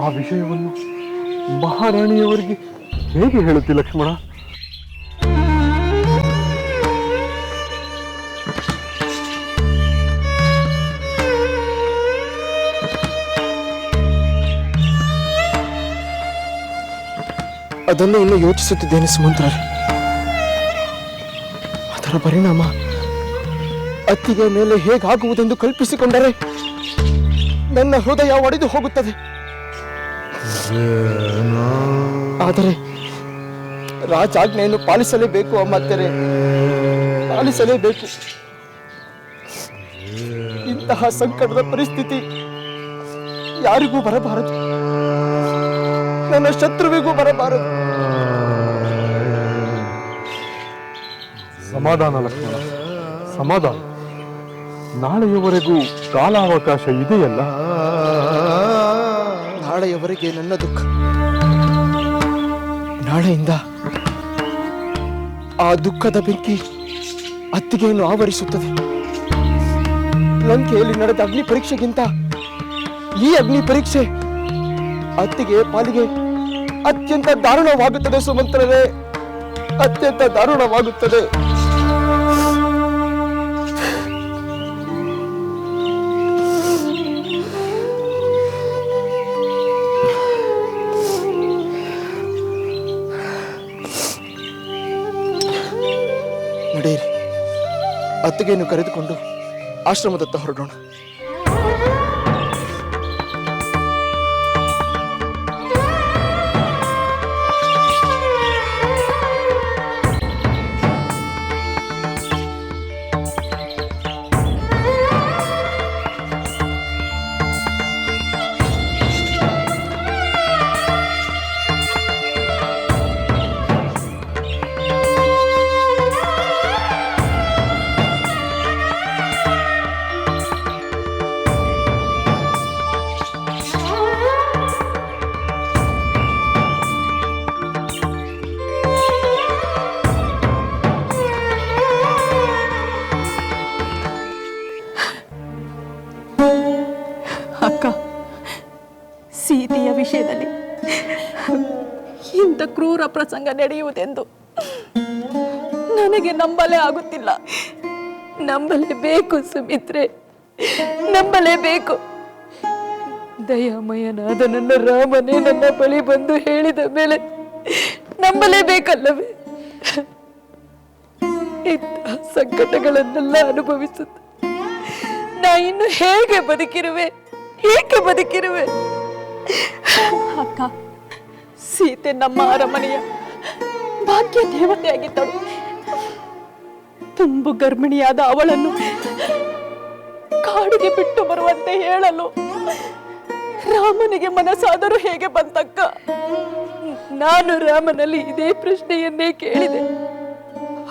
ಆ ವಿಷಯವನ್ನು ಮಹಾರಾಣಿಯವರಿಗೆ ಹೇಗೆ ಹೇಳುತ್ತಿ ಲಕ್ಷ್ಮಣ? ಅದನ್ನು ಇನ್ನು ಯೋಚಿಸುತ್ತಿದ್ದೇನೆ ಸುಮಂತ್ರ ಅದರ ಪರಿಣಾಮ ಅತ್ತಿಗೆ ಮೇಲೆ ಹೇಗಾಗುವುದೆಂದು ಕಲ್ಪಿಸಿಕೊಂಡರೆ ನನ್ನ ಹೃದಯ ಒಡೆದು ಹೋಗುತ್ತದೆ. ಆದರೆ ರಾಜಾಜ್ಞೆಯನ್ನು ಪಾಲಿಸಲೇಬೇಕು ಅಮ್ಮತ್ತರೆ ಪಾಲಿಸಲೇಬೇಕು. ಇಂತಹ ಸಂಕಟದ ಪರಿಸ್ಥಿತಿ ಯಾರಿಗೂ ಬರಬಾರದು. ನನ್ನ ಶತ್ರುವಿಗೂ ಬರಬಾರದು. ಸಮಾಧಾನ ಲಕ್ಷ್ಮಣ, ಸಮಾಧಾನ. ನಾಳೆಯವರೆಗೂ ಕಾಲಾವಕಾಶ ಇದೆಯಲ್ಲ? ನಾಳೆಯವರೆಗೆ ನನ್ನ ದುಃಖ. ನಾಳೆಯಿಂದ ಆ ದುಃಖದ ಬೆಂಕಿ ಅತ್ತಿಗೆಯನ್ನು ಆವರಿಸುತ್ತದೆ. ಲಂಕೆಯಲ್ಲಿ ನಡೆದ ಅಗ್ನಿ ಪರೀಕ್ಷೆಗಿಂತ ಈ ಅಗ್ನಿ ಪರೀಕ್ಷೆ ಅತ್ತಿಗೆ ಪಾಲಿಗೆ ಅತ್ಯಂತ ದಾರುಣವಾಗುತ್ತದೆ, ಸುಮಂತ್ರರೇ. ಅತ್ಯಂತ ದಾರುಣವಾಗುತ್ತದೆ. ಅತ್ತಿಗೆಯನ್ನು ಕರೆದುಕೊಂಡು ಆಶ್ರಮದತ್ತ ಹೊರಡೋಣ. ಅಕ್ಕ, ಸೀತೆಯ ವಿಷಯದಲ್ಲಿ ಇಂಥ ಕ್ರೂರ ಪ್ರಸಂಗ ನಡೆಯುವುದೆಂದು ನನಗೆ ನಂಬಲೇ ಆಗುತ್ತಿಲ್ಲ. ನಂಬಲೇಬೇಕು ಸುಮಿತ್ರೆ ನಂಬಲೇಬೇಕು ದಯಾಮಯನಾದ ನನ್ನ ರಾಮನೇ ನನ್ನ ಬಳಿ ಬಂದು ಹೇಳಿದ ಮೇಲೆ ನಂಬಲೇಬೇಕಲ್ಲವೇ ಇಂತಹ ಸಂಕಟಗಳನ್ನೆಲ್ಲ ಅನುಭವಿಸುತ್ತ ನಾ ಇನ್ನು ಹೇಗೆ ಬದುಕಿರುವೆ? ಏಕೆ ಬದುಕಿರುವೆ. ಅಕ್ಕ, ಸೀತೆ ನಮ್ಮ ಅರಮನೆಯ ಭಾಗ್ಯ ದೇವತೆಯಾಗಿದ್ದಳು. ತುಂಬು ಗರ್ಭಿಣಿಯಾದ ಅವಳನ್ನು ಕಾಡಿಗೆ ಬಿಟ್ಟು ಬರುವಂತೆ ಹೇಳಲು ರಾಮನಿಗೆ ಮನಸ್ಸಾದರೂ ಹೇಗೆ ಬಂತಕ್ಕ? ನಾನು ರಾಮನಲ್ಲಿ ಇದೇ ಪ್ರಶ್ನೆಯನ್ನೇ ಕೇಳಿದೆ.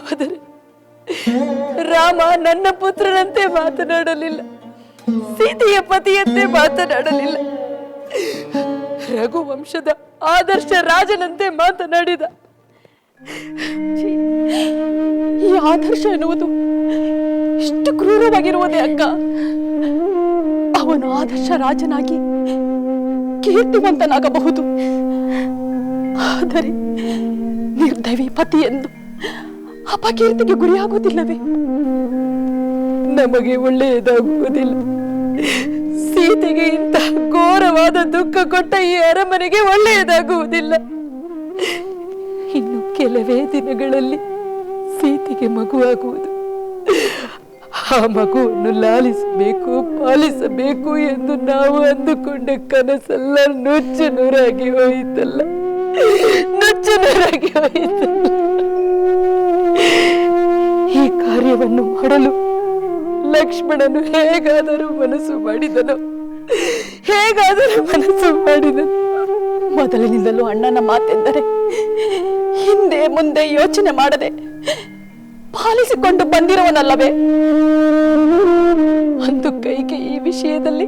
ಆದರೆ ರಾಮ ನನ್ನ ಪುತ್ರನಂತೆ ಮಾತನಾಡಲಿಲ್ಲ. ಸೀತೆಯ ಪತಿಯಂತೆ ಮಾತನಾಡಲಿಲ್ಲ. ರಘುವಂಶದ ಆದರ್ಶ ರಾಜನಂತೆ ಮಾತನಾಡಿದ. ಈ ಆದರ್ಶ ಎನ್ನುವುದು ಇಷ್ಟು ಕ್ರೂರವಾಗಿರುವುದೇ ಅಕ್ಕ. ಅವನು ಆದರ್ಶ ರಾಜನಾಗಿ ಕೀರ್ತಿವಂತನಾಗಬಹುದು. ಆದರೆ ನಿರ್ದವಿ ಪತಿ ಎಂದು ಅಪಕೀರ್ತಿಗೆ ಗುರಿಯಾಗುವುದಿಲ್ಲವೇ? ನಮಗೆ ಒಳ್ಳೆಯದಾಗುವುದಿಲ್ಲ. ಸೀತೆಗೆ ಇಂತಹ ಘೋರವಾದ ದುಃಖ ಕೊಟ್ಟ ಈ ಅರಮನೆಗೆ ಒಳ್ಳೆಯದಾಗುವುದಿಲ್ಲ. ಇನ್ನು ಕೆಲವೇ ದಿನಗಳಲ್ಲಿ ಸೀತೆಗೆ ಮಗುವಾಗುವುದು. ಆ ಮಗುವನ್ನು ಲಾಲಿಸಬೇಕು, ಪಾಲಿಸಬೇಕು ಎಂದು ನಾವು ಅಂದುಕೊಂಡ ಕನಸೆಲ್ಲ ನುಚ್ಚು ನೂರಾಗಿ ಹೋಯಿತಲ್ಲ. ನುಚ್ಚು ನೂರಾಗಿ ಹೋಯಿತಲ್ಲ. ಈ ಕಾರ್ಯವನ್ನು ಮಾಡಲು ಲಕ್ಷ್ಮಣನು ಹೇಗಾದರೂ ಮನಸ್ಸು ಮಾಡಿದನು. ಹೇಗಾದರೂ ಮನಸ್ಸು ಮಾಡಿದನು. ಮೊದಲಿನಿಂದಲೂ ಅಣ್ಣನ ಮಾತೆಂದರೆ ಹಿಂದೆ ಮುಂದೆ ಯೋಚನೆ ಮಾಡದೆ ಪಾಲಿಸಿಕೊಂಡು ಬಂದಿರುವನಲ್ಲವೇ? ಒಂದು ಕೈಗೆ ಈ ವಿಷಯದಲ್ಲಿ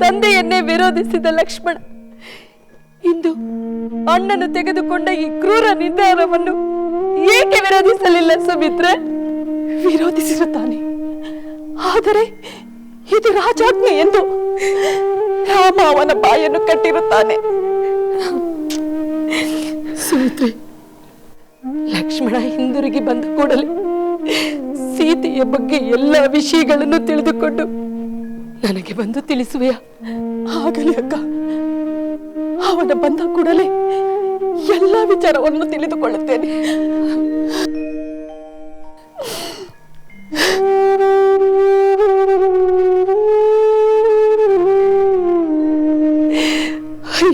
ತಂದೆಯನ್ನೇ ವಿರೋಧಿಸಿದ ಲಕ್ಷ್ಮಣ ಇಂದು ಅಣ್ಣನು ತೆಗೆದುಕೊಂಡ ಈ ಕ್ರೂರ ನಿರ್ಧಾರವನ್ನು ಏಕೆ ವಿರೋಧಿಸಲಿಲ್ಲ ಸುಮಿತ್ರೆ? ವಿರೋಧಿಸಿರುತ್ತಾನೆ. ಆದರೆ ಇದು ರಾಜಾಜ್ಞೆ ಎಂದು ರಾಮ ಅವನ ಬಾಯನ್ನು ಕಟ್ಟಿರುತ್ತಾನೆ. ಸುಮಿತ್ರೆ ಲಕ್ಷ್ಮಣ ಹಿಂದಿರುಗಿ ಬಂದ ಕೂಡಲೇ ಸೀತೆಯ ಬಗ್ಗೆ ಎಲ್ಲ ವಿಷಯಗಳನ್ನು ತಿಳಿದುಕೊಂಡು ನನಗೆ ಬಂದು ತಿಳಿಸುವೆಯಾ? ಆಗಲಿ ಅಕ್ಕ. ಅವನ ಬಂದ ಕೂಡಲೇ ಎಲ್ಲ ವಿಚಾರವನ್ನು ತಿಳಿದುಕೊಳ್ಳುತ್ತೇನೆ.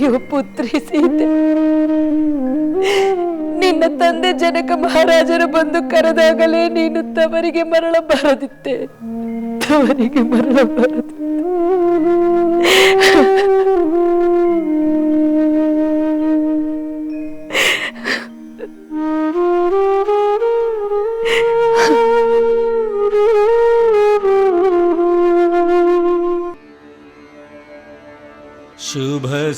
ಅಯ್ಯೋ ಪುತ್ರಿ ಸೀತೆ ನಿನ್ನ ತಂದೆ ಜನಕ ಮಹಾರಾಜರು ಬಂದು ಕರೆದಾಗಲೇ ನೀನು ತವರಿಗೆ ಮರಳ ಬರದಿತ್ತೆ ತವರಿಗೆ ಮರಳ ಬರದಿತ್ತೆ शुभसिमंतद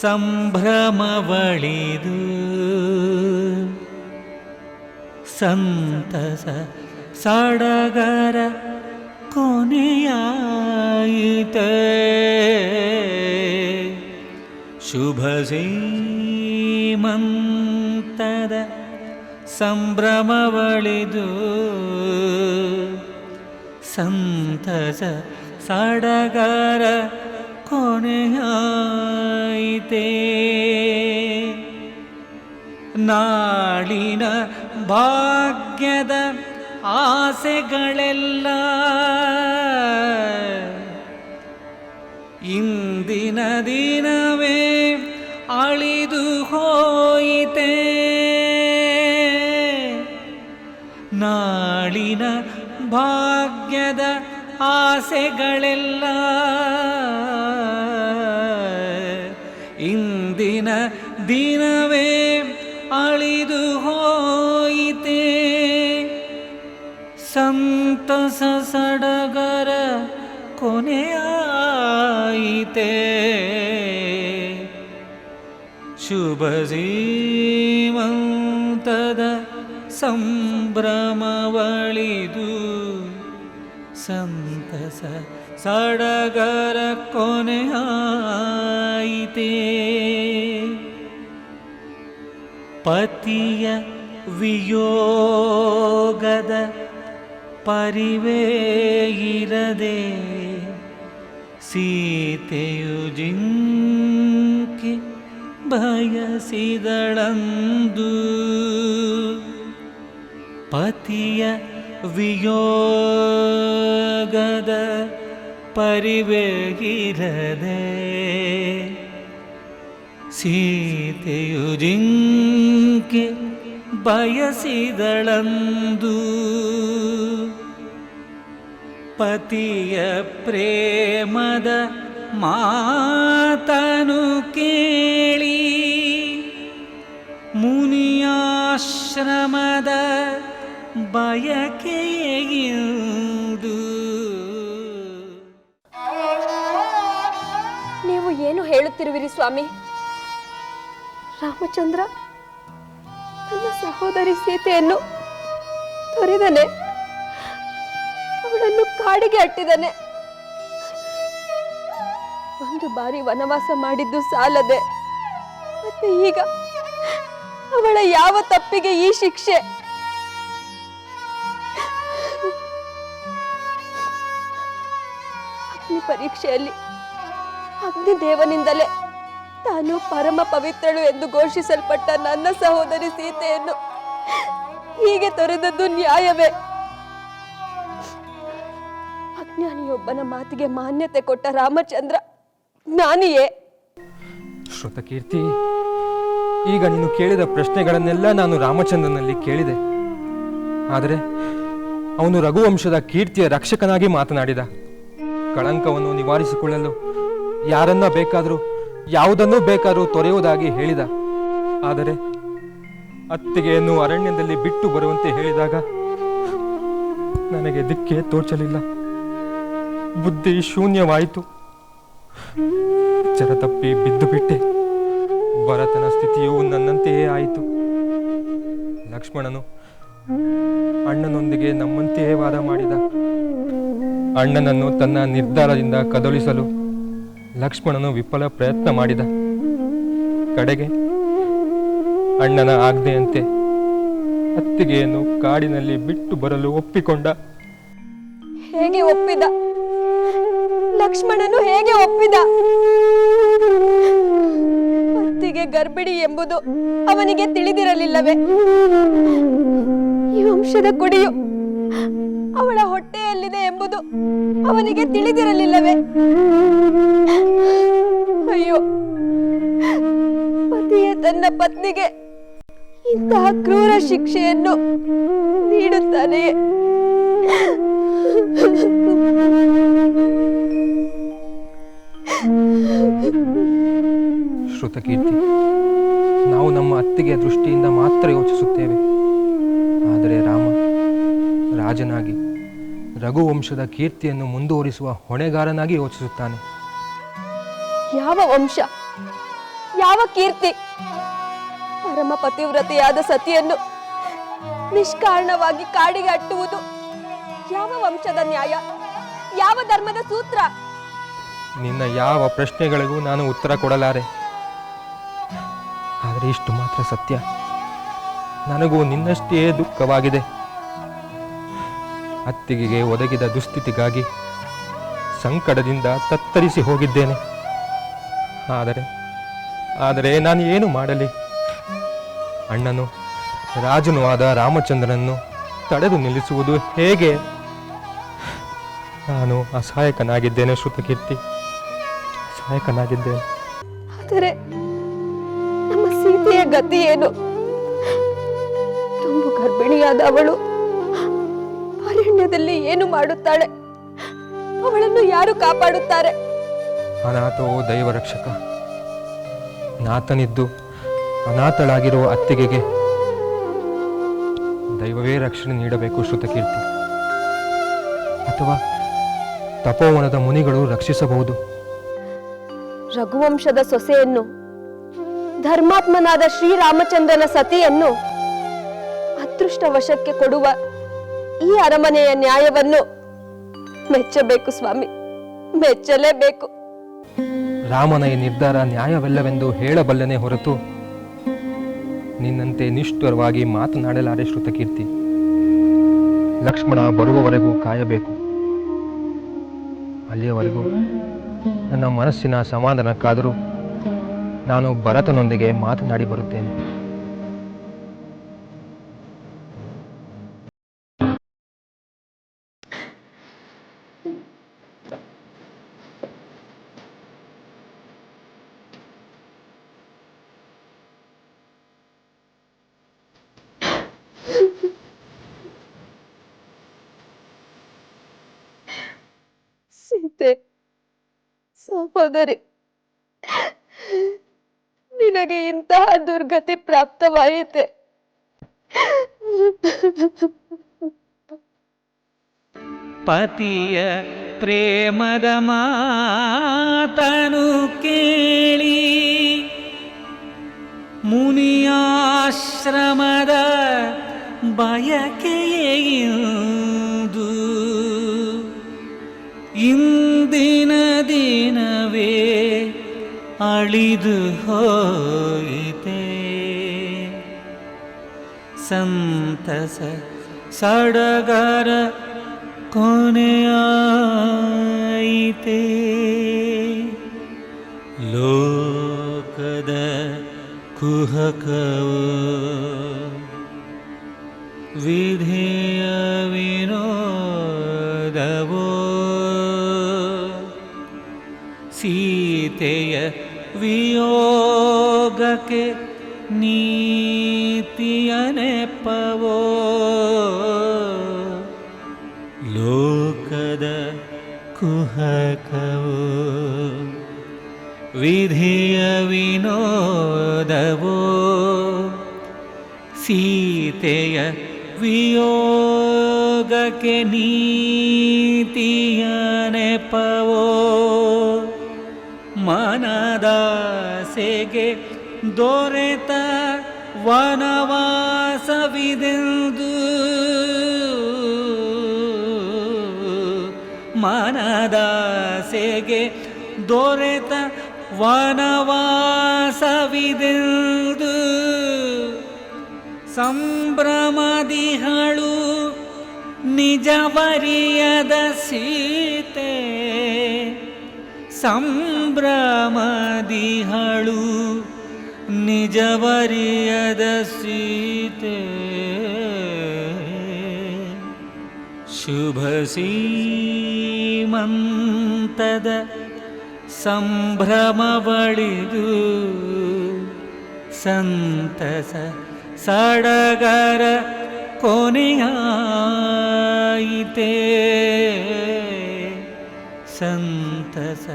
सम्भ्रमवळिदु सन्तस सडगर कोणित शुभसि मन्तद सम्भ्रमवळिदु ಸಂತಸ ಸಡಗರ ಕೊನೆಯಾಯಿತೆ. ನಾಳಿನ ಭಾಗ್ಯದ ಆಸೆಗಳೆಲ್ಲ ಇಂದಿನ ದಿನವೇ ಅಳಿದು ಹೋಯಿತೆ. ನಾಳಿನ ಭಾಗ್ಯದ ಆಸೆಗಳೆಲ್ಲ ಇಂದಿನ ದಿನವೇ ಅಳಿದು ಹೋಯಿತೆ. ಸಂತಸ ಸಡಗರ ಕೊನೆಯಾಯಿತೆ. ಶುಭ ಜೀವಂತದ ಸಂಭ್ರಮವಳಿದು ಸಂತಸ ಸಡಗರ ಕೊನೆಯಾಯಿತೆ. ಪತಿಯ ವಿಯೋಗದ ಪರಿವೇ ಇರದೆ ಸೀತೆಯು ಜಿಂಕಿ ಬಯಸಿದಳಂದು. ಪತಿಯ ವಿಯೋಗದ ಪರಿವೇ ಪರಿವೇಗಿರದೆ ಸೀತೆಯು ಜಿಂಕೆ ಬಯಸಿದಳಂದು ಪತಿಯ ಪ್ರೇಮದ ಮಾತನು ಕೇಳಿ ಮುನಿಯಾಶ್ರಮದ ಬಯಕೆಯಿಂದ ಏನು ಹೇಳುತ್ತಿರುವಿರಿ ಸ್ವಾಮಿ. ರಾಮಚಂದ್ರ ನನ್ನ ಸಹೋದರಿ ಸೀತೆಯನ್ನು ತೊರೆದನೆ. ಅವಳನ್ನು ಕಾಡಿಗೆ ಅಟ್ಟಿದನೆ. ಒಂದು ಬಾರಿ ವನವಾಸ ಮಾಡಿದ್ದು ಸಾಲದೆ. ಮತ್ತೆ ಈಗ ಅವಳ ಯಾವ ತಪ್ಪಿಗೆ ಈ ಶಿಕ್ಷೆ? ಅಗ್ನಿ ಪರೀಕ್ಷೆಯಲ್ಲಿ ಅಗ್ನಿದೇವನಿಂದಲೇ ತಾನು ಪರಮ ಪವಿತ್ರಳು ಎಂದು ಘೋಷಿಸಲ್ಪಟ್ಟ ನನ್ನ ಸಹೋದರಿ ಸೀತೆಯನ್ನು ಹೀಗೆ ತೊರೆದದ್ದು ನ್ಯಾಯವೇ? ಅಜ್ಞಾನಿಯೊಬ್ಬನ ಮಾತಿಗೆ ಮಾನ್ಯತೆ ಕೊಟ್ಟ ರಾಮಚಂದ್ರ ಜ್ಞಾನಿಯೇ? ಶ್ರುತಕೀರ್ತಿ, ಈಗ ನೀನು ಕೇಳಿದ ಪ್ರಶ್ನೆಗಳನ್ನೆಲ್ಲ ನಾನು ರಾಮಚಂದ್ರನಲ್ಲಿ ಕೇಳಿದೆ. ಆದರೆ ಅವನು ರಘುವಂಶದ ಕೀರ್ತಿಯ ರಕ್ಷಕನಾಗಿ ಮಾತನಾಡಿದ. ಕಳಂಕವನ್ನು ನಿವಾರಿಸಿಕೊಳ್ಳಲು ಯಾರನ್ನ ಬೇಕಾದರೂ, ಯಾವುದನ್ನು ಬೇಕಾದರೂ ತೊರೆಯುವುದಾಗಿ ಹೇಳಿದ. ಆದರೆ ಅತ್ತಿಗೆಯನ್ನು ಅರಣ್ಯದಲ್ಲಿ ಬಿಟ್ಟು ಬರುವಂತೆ ಹೇಳಿದಾಗ ನನಗೆ ದಿಕ್ಕೆ ತೋಚಲಿಲ್ಲ. ಬುದ್ಧಿ ಶೂನ್ಯವಾಯಿತು. ಚರತಪ್ಪಿ ತಪ್ಪಿ ಬಿದ್ದು ಬಿಟ್ಟೆ. ಭರತನ ಸ್ಥಿತಿಯು ನನ್ನಂತೆಯೇ ಆಯಿತು. ಲಕ್ಷ್ಮಣನು ಅಣ್ಣನೊಂದಿಗೆ ನಮ್ಮಂತೆಯೇ ವಾದ ಮಾಡಿದ. ಅಣ್ಣನನ್ನು ತನ್ನ ನಿರ್ಧಾರದಿಂದ ಕದಲಿಸಲು ಲಕ್ಷ್ಮಣನು ವಿಫಲ ಪ್ರಯತ್ನ ಮಾಡಿದ. ಕಡೆಗೆ ಅಣ್ಣನ ಆಗದೆಯಂತೆ ಅತ್ತಿಗೆಯನ್ನು ಕಾಡಿನಲ್ಲಿ ಬಿಟ್ಟು ಬರಲು ಒಪ್ಪಿಕೊಂಡ. ಹೇಗೆ ಒಪ್ಪಿದ? ಲಕ್ಷ್ಮಣನು ಹೇಗೆ ಒಪ್ಪಿದ? ಅತ್ತಿಗೆ ಗರ್ಭಿಣಿ ಎಂಬುದು ಅವನಿಗೆ ತಿಳಿದಿರಲಿಲ್ಲವೇ? ಈ ವಂಶದ ಕುಡಿಯು ಅವಳ ಹೊಟ್ಟೆಯಲ್ಲಿದೆ ಎಂಬುದು ಅವನಿಗೆ ತಿಳಿದಿರಲಿಲ್ಲವೇ? ಅಯ್ಯೋ, ಪತಿಯೇ, ತನ್ನ ಪತ್ನಿಗೆ ಇಂತಹ ಕ್ರೂರ ಶಿಕ್ಷೆಯನ್ನು ನೀಡುತ್ತಾನೆಯೇ? ಶ್ರುತಕೀರ್ತಿ ನಾವು ನಮ್ಮ ಅತ್ತಿಗೆ ದೃಷ್ಟಿಯಿಂದ ಮಾತ್ರ ಯೋಚಿಸುತ್ತೇವೆ. ಆದರೆ ರಾಮ, ರಾಜನಾಗಿ ರಘುವಂಶದ ಕೀರ್ತಿಯನ್ನು ಮುಂದುವರಿಸುವ ಹೊಣೆಗಾರನಾಗಿ ಯೋಚಿಸುತ್ತಾನೆ. ಯಾವ ವಂಶ ಯಾವ ಕೀರ್ತಿ? ಪರಮ ಪತಿವ್ರತೆಯಾದ ಸತಿಯನ್ನು ನಿಷ್ಕಾರಣವಾಗಿ ಕಾಡಿಗೆ ಅಟ್ಟುವುದು ಯಾವ ವಂಶದ ನ್ಯಾಯ ಯಾವ ಧರ್ಮದ ಸೂತ್ರ? ನಿನ್ನ ಯಾವ ಪ್ರಶ್ನೆಗಳಿಗೂ ನಾನು ಉತ್ತರ ಕೊಡಲಾರೆ. ಆದರೆ ಇಷ್ಟು ಮಾತ್ರ ಸತ್ಯ. ನನಗೂ ನಿನ್ನಷ್ಟೇ ದುಃಖವಾಗಿದೆ. ಅತ್ತಿಗೆಗೆ ಒದಗಿದ ದುಸ್ಥಿತಿಗಾಗಿ ಸಂಕಟದಿಂದ ತತ್ತರಿಸಿ ಹೋಗಿದ್ದೇನೆ. ಆದರೆ ಆದರೆ ನಾನು ಏನು ಮಾಡಲಿ? ಅಣ್ಣನು, ರಾಜನು ಆದ ರಾಮಚಂದ್ರನನ್ನು ತಡೆದು ನಿಲ್ಲಿಸುವುದು ಹೇಗೆ? ನಾನು ಅಸಹಾಯಕನಾಗಿದ್ದೇನೆ, ಶ್ರುತಕೀರ್ತಿ. ಸಹಾಯಕನಾಗಿದ್ದೇನೆ ಆದರೆ ನಮ್ಮ ಸೀತೆಯ ಗತಿ ಏನು? ತುಂಬಾ ಗರ್ಭಿಣಿಯಾದ ಅವಳು ಅರಣ್ಯದಲ್ಲಿ ಏನು ಮಾಡುತ್ತಾಳೆ? ಅವಳನ್ನು ಯಾರು ಕಾಪಾಡುತ್ತಾರೆ? ಅನಾಥೋ ದೈವರಕ್ಷಕ ನಾಥನಿದ್ದು ಅನಾಥಳಾಗಿರುವ ಅತ್ತಿಗೆಗೆ ದೈವವೇ ರಕ್ಷಣೆ ನೀಡಬೇಕು ಶ್ರುತಕೀರ್ತಿ. ಅಥವಾ ತಪೋವನದ ಮುನಿಗಳು ರಕ್ಷಿಸಬಹುದು? ರಘುವಂಶದ ಸೊಸೆಯನ್ನು ಧರ್ಮಾತ್ಮನಾದ ಶ್ರೀರಾಮಚಂದ್ರನ ಸತಿಯನ್ನು ಅದೃಷ್ಟ ವಶಕ್ಕೆ ಕೊಡುವ ಈ ಅರಮನೆಯ ನ್ಯಾಯವನ್ನು ಮೆಚ್ಚಬೇಕು ಸ್ವಾಮಿ. ಮೆಚ್ಚಲೇಬೇಕು. ರಾಮನ ಈ ನಿರ್ಧಾರ ನ್ಯಾಯವಲ್ಲವೆಂದು ಹೇಳಬಲ್ಲನೆ ಹೊರತು ನಿನ್ನಂತೆ ನಿಷ್ಠುರವಾಗಿ ಮಾತನಾಡಲಾರೆ ಶ್ರುತಕೀರ್ತಿ. ಲಕ್ಷ್ಮಣ ಬರುವವರೆಗೂ ಕಾಯಬೇಕು. ಅಲ್ಲಿಯವರೆಗೂ ನನ್ನ ಮನಸ್ಸಿನ ಸಮಾಧಾನಕ್ಕಾದರೂ ನಾನು ಭರತನೊಂದಿಗೆ ಮಾತನಾಡಿ ಬರುತ್ತೇನೆ. ಸೀತೆ ಸಹೋದರಿ ನಿನಗೆ ಇಂತಹ ದುರ್ಗತಿ ಪ್ರಾಪ್ತವಾಯಿತೆ. ಪತಿಯ ಪ್ರೇಮದ ಮಾತನು ಕೇಳಿ. ಮುನಿಯಾಶ್ರಮದ ಬಯಕೆಯೆಂದು ಇಂದಿನ ದಿನವೇ ಅಳಿದು ಹೋಯಿತೆ. ಸಂತಸ ಸಡಗರ ಕೊನೆಯಾಯಿತೆ ಲೋಕದ ಕುಹಕವು ವಿಧಿಯ ವಿನೋದವೋ ಸೀತೆಯ ವಿಯೋಗಕ್ಕೆ ನೀತಿಯ ನೆಪವೋ ಕುಹಕವು. ವಿಧಿಯ ವಿನೋದವೋ. ಸೀತೆಯ ವಿಯೋಗಕ್ಕೆ ನೀತಿಯ ನೆಪವೋ. ಮನದಾಸೆಗೆ ದೊರೆತ ವನವಾಸವಿದೆಂದು ಮನದಾಸೆಗೆ ದೊರೆತ ವನವಾಸವಿದೆಂದು ಸಂಭ್ರಮದಿಹಳು ನಿಜವರಿಯದ ಸೀತೆ. ಸಂಭ್ರಮದಿಹಳು ನಿಜವರಿಯದ ಸೀತೆ. ಶುಭ ಸೀಮಂತದ ಸಂಭ್ರಮವಳಿದು ಸಂತಸ ಸಡಗರ ಕೊನೆಯಾಯಿತೆ. ಸಂತಸ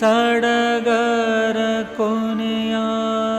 ಸಡಗರ ಕೊನೆಯಾಯಿತೇ